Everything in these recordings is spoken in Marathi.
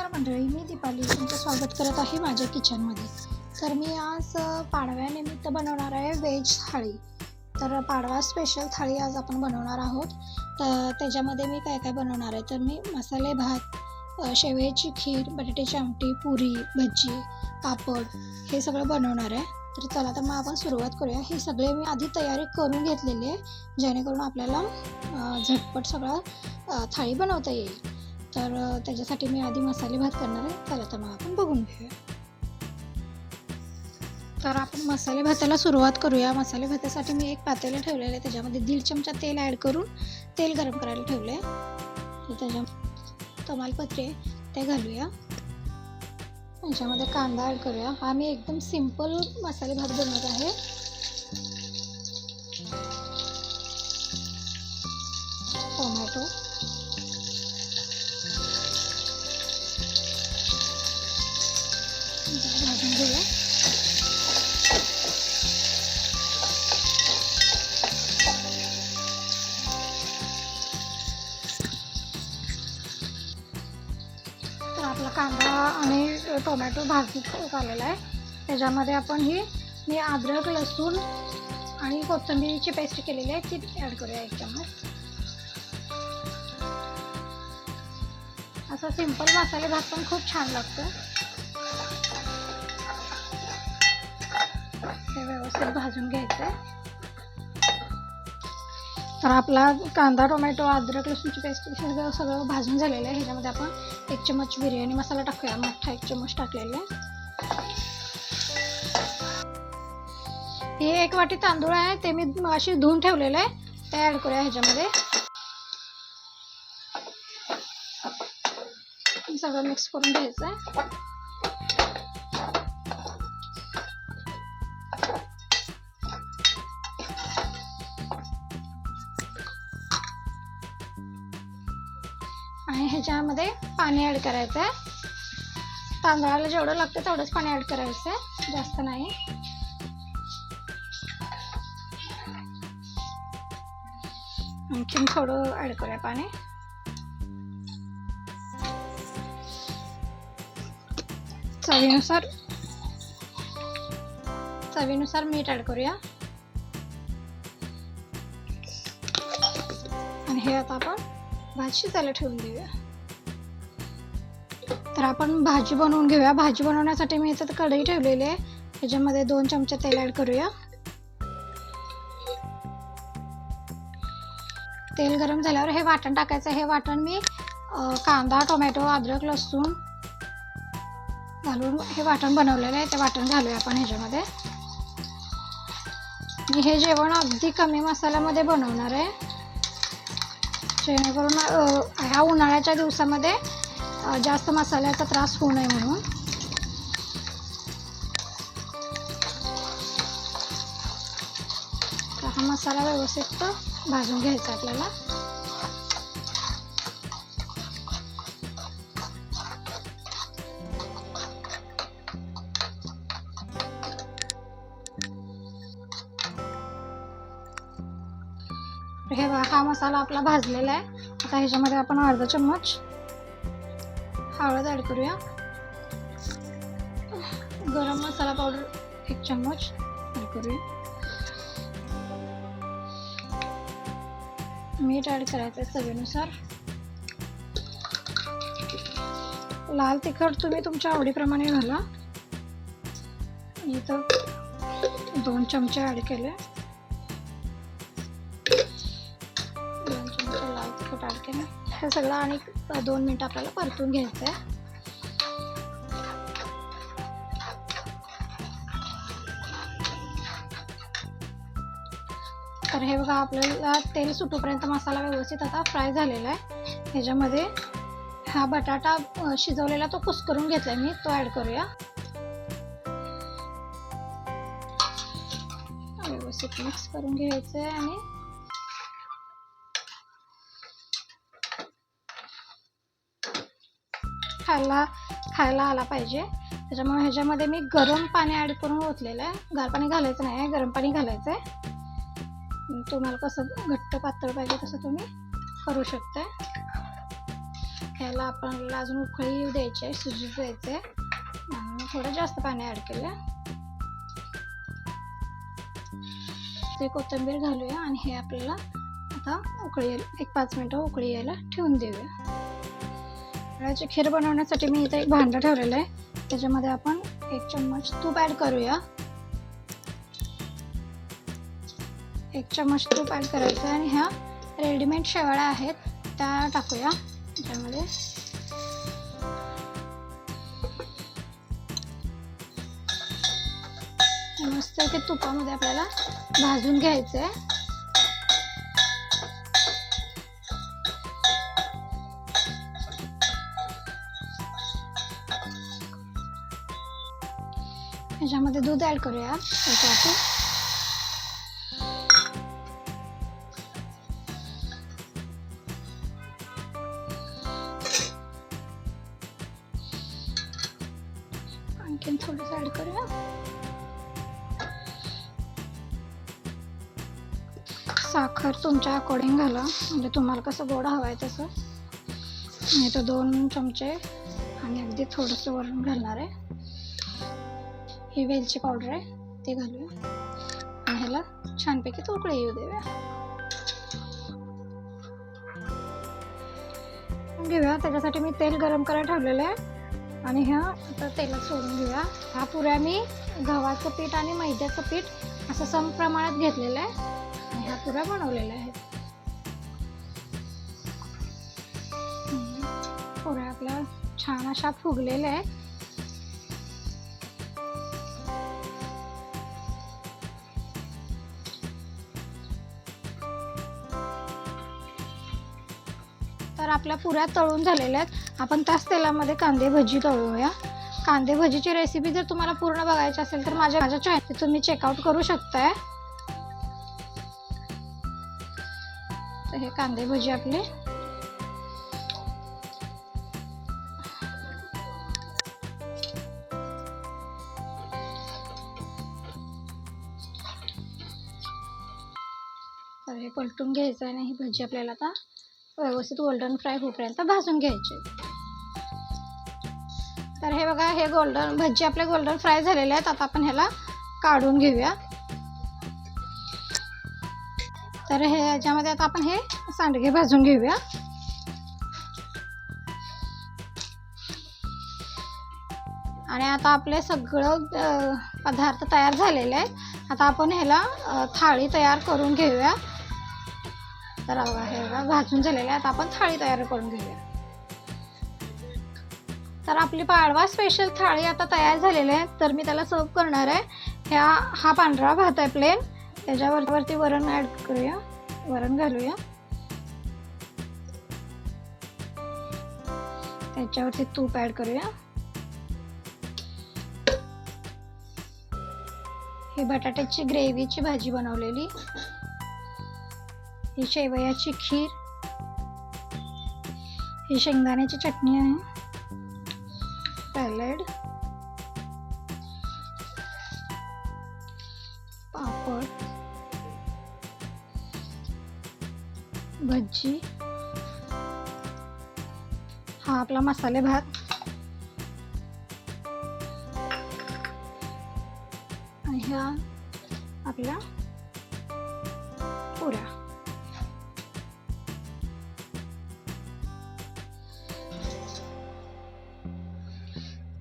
नमस्कार मंडळी मी दीपाली तुमचं स्वागत करत आहे माझ्या किचनमध्ये. तर मी आज पाडव्यानिमित्त बनवणार आहे व्हेज थाळी. तर पाडवा स्पेशल थाळी आज आपण बनवणार आहोत. तर त्याच्यामध्ये मी काय काय बनवणार आहे? तर मी मसाले भात शेवयाची खीर बटाट्याची आमटी पुरी भजी पापड हे सगळं बनवणार आहे. तर चला तर मग आपण सुरुवात करूया. हे सगळे मी आधी तयारी करून घेतलेली आहे जेणेकरून आपल्याला झटपट सगळं थाळी बनवता येईल. तर त्याच्यासाठी मी आधी मसाले भात करणार आहे. चला तर मग आपण बघून घेऊया. तर आपण मसाले भाताला सुरुवात करूया. मसाले भातासाठी मी एक पातेलं ठेवलेलं आहे. त्याच्यामध्ये दीड चमचा तेल ॲड करून तेल गरम करायला ठेवलं आहे त्याच्या तमालपत्रे ते घालूया. त्याच्यामध्ये कांदा ॲड करूया. हा मी एकदम सिंपल मसाले भात बनवत आहे. टोमॅटो. घेऊया. तर आपला कांदा आणि टोमॅटो भाजून आलेला आहे. त्याच्यामध्ये आपण ही मी अद्रक लसूण आणि कोथिंबीरची पेस्ट केलेली आहे ती ॲड करूया एक चम्मच. असं सिंपल मसाले भात पण खूप छान लागतं. हे व्यवस्थित भाजून घ्यायचं. आहे तर आपला कांदा टोमॅटो अद्रक लसूणची पेस्ट सगळं सगळं भाजून झालेलं आहे. ह्याच्यामध्ये आपण एक चम्मच बिर्याणी मसाला टाकूया. मोठा एक चम्मच टाकलेला आहे. हे एक वाटी तांदूळ आहे. ते मी अशी धुवून ठेवलेलं आहे. ते ॲड करूया ह्याच्यामध्ये. सगळं मिक्स करून घ्यायचं आहे. ह्याच्यामध्ये पाणी ॲड करायचं आहे तांदळाला जेवढं लागतं तेवढंच पाणी ॲड करायचं आहे जास्त नाही. आणखीन थोडं ॲड करूया पाणी. चवीनुसार चवीनुसार मीठ ॲड करूया. आणि हे आता आपण भात शिजायला ठेवून देऊया. तर आपण भाजी बनवून घेऊया. भाजी बनवण्यासाठी मी इथं कढई ठेवलेली आहे. त्याच्यामध्ये दोन चमचे तेल ॲड करूया. तेल गरम झाल्यावर हे वाटण टाकायचं हे वाटण मी कांदा टोमॅटो अद्रक लसूण घालून हे वाटण बनवलेलं आहे. ते वाटण घालूया आपण ह्याच्यामध्ये. मी हे जेवण अगदी कमी मसाल्यामध्ये बनवणार आहे. जेणेकरून ह्या उन्हाळ्याच्या दिवसामध्ये जास्त मसाल्याचा त्रास होऊ नये म्हणून. तर हा मसाला व्यवस्थित भाजून घ्यायचा आपल्याला. हे बघा हा मसाला आपला भाजलेला आहे. आता ह्याच्यामध्ये आपण अर्धा चम्मच हळद ॲड करूया. गरम मसाला पावडर एक चम्मच ॲड करूया. मीठ ॲड करायचं आहे चवीनुसार. लाल तिखट तुम्ही तुमच्या आवडीप्रमाणे घाला. इथं दोन चमचे ॲड केले. हे सगळं आणि दोन मिनटं आपल्याला परतून घ्यायचं आहे. तर हे बघा आपल्याला तेल सुटूपर्यंत मसाला व्यवस्थित आता फ्राय झालेला आहे. ह्याच्यामध्ये हा बटाटा शिजवलेला तो कुस्करून घेतलाय मी तो ॲड करूया. व्यवस्थित मिक्स करून घ्यायचं आहे आणि खायला खायला आला पाहिजे. त्याच्यामुळे ह्याच्यामध्ये मी गरम पाणी ॲड करून ओतलेलं आहे. गार पाणी घालायचं नाही आहे गरम पाणी घालायचं आहे तुम्हाला कसं घट्ट पातळ पाहिजे तसं तुम्ही करू शकता ह्याला आपल्याला अजून उकळी येऊ द्यायची आहे शिजू द्यायचं आहे आणि थोडं जास्त पाणी ॲड केलं ते कोथिंबीर घालूया आणि हे आपल्याला आता उकळी एक पाच मिनटं उकळी यायला ठेवून देऊया. नारळाची खीर बनवण्यासाठी मी इथे एक भांडं ठेवलेलं आहे. त्याच्यामध्ये आपण एक चम्मच तूप ॲड करूया. एक चम्मच तूप ॲड करायचं आहे आणि ह्या रेडीमेड शेवाळ्या आहेत त्या टाकूया. त्याच्यामध्ये मस्त ते तुपामध्ये आपल्याला भाजून घ्यायचं आहे ह्याच्यामध्ये दूध ॲड करूया. एक वाटी आणखीन थोडंसं ॲड करूया. साखर तुमच्या अकॉर्डिंग घाला. म्हणजे तुम्हाला कसं गोड हवं आहे तसं. मी तर दोन चमचे आणि अगदी थोडंसं वरून घालणार आहे. ही वेलची पावडर आहे ते घालूया. आणि ह्याला छानपैकी तो येऊ देऊया. घेऊया त्याच्यासाठी मी तेल गरम करायला ठेवलेलं आहे. आणि ह्या आता तेलात सोडून घेऊया. ह्या पुऱ्या मी गव्हाचं पीठ आणि मैद्याचं पीठ असं सम प्रमाणात घेतलेलं आहे. आणि ह्या पुऱ्या बनवलेल्या आहेत. पुऱ्या आपल्या छान अशा फुगलेल्या आहेत. आपल्या पुऱ्या तळून झालेल्या आहेत. आपण त्याच तेलामध्ये कांदे भजी तळूया. कांदे भजीची रेसिपी जर तुम्हाला पूर्ण बघायची असेल तर माझ्या माझ्या चॅनल तुम्ही चेकआउट करू शकताय. तर हे कांदे भजी आपले. हे पलटून घ्यायचं आहे आणि ही भजी आपल्याला आता व्यवस्थित गोल्डन फ्राय होईपर्यंत भाजून घ्यायचे. तर हे बघा हे गोल्डन भजी आपले गोल्डन फ्राय झालेले आहेत. आता आपण ह्याला काढून घेऊया. तर हे याच्यामध्ये आता आपण हे सांडगे भाजून घेऊया. आणि आता आपले सगळं पदार्थ तयार झालेले आहेत. आता आपण ह्याला थाळी तयार करून घेऊया. तर रवा हे भाजून झालेला आहेत. आपण थाळी तयार करून घेऊया. तर आपली पाडवा स्पेशल थाळी आता तयार झालेली आहे. तर मी त्याला सर्व करणार आहे. ह्या हा पांढरा भात आहे प्लेन त्याच्यावरती वरण ॲड करूया. वरण घालूया. त्याच्यावरती तूप ॲड करूया. ही बटाट्याची ग्रेव्हीची भाजी बनवलेली. ही शेवयाची खीर. ही शेंगदाण्याची चटणी आहे. सॅलड. पापड. भजी. हा आपला मसाले भात. आणि ह्या आपल्या पुऱ्या.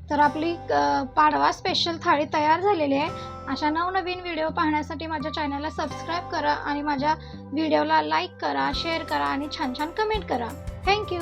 तर आपली पाडवा स्पेशल थाळी तयार झालेली आहे. अशा नवनवीन व्हिडिओ पाहण्यासाठी माझ्या चॅनलला सबस्क्राईब करा आणि माझ्या व्हिडिओला लाईक करा शेअर करा आणि छान छान कमेंट करा. थँक्यू